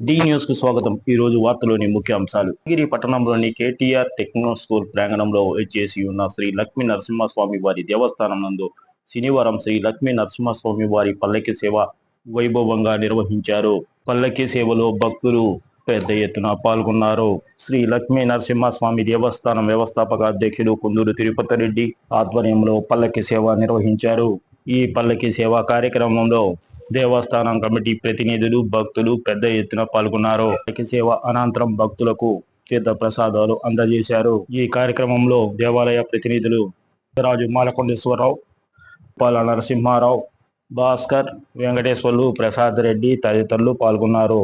D న్యూస్కు స్వాగతం. ఈ రోజు వార్తలోని ముఖ్య అంశాలు. గిరి పట్టణంలోని కేటీఆర్ టెక్నో స్కూల్ ప్రాంగణంలో చేసి ఉన్న శ్రీ లక్ష్మీ నరసింహస్వామి వారి దేవస్థానం నందు శనివారం శ్రీ లక్ష్మీ నరసింహస్వామి వారి పల్లకి సేవ వైభవంగా నిర్వహించారు. పల్లకి సేవలో భక్తులు పెద్ద ఎత్తున పాల్గొన్నారు. శ్రీ లక్ష్మీ నరసింహస్వామి దేవస్థానం వ్యవస్థాపక అధ్యక్షుడు కుందూరు తిరుపతి రెడ్డి ఆధ్వర్యంలో పల్లకి సేవ నిర్వహించారు. ఈ పల్లకి సేవా కార్యక్రమంలో దేవస్థానం కమిటీ ప్రతినిధులు భక్తులు పెద్ద ఎత్తున పాల్గొన్నారు. పల్లకి సేవ అనంతరం భక్తులకు తీర్థ ప్రసాదాలు అందజేశారు. ఈ కార్యక్రమంలో దేవాలయ ప్రతినిధులు రాజు మాలకొండేశ్వరరావు పాల నరసింహారావు భాస్కర్ వెంకటేశ్వర్లు ప్రసాద్ రెడ్డి తదితరులు పాల్గొన్నారు.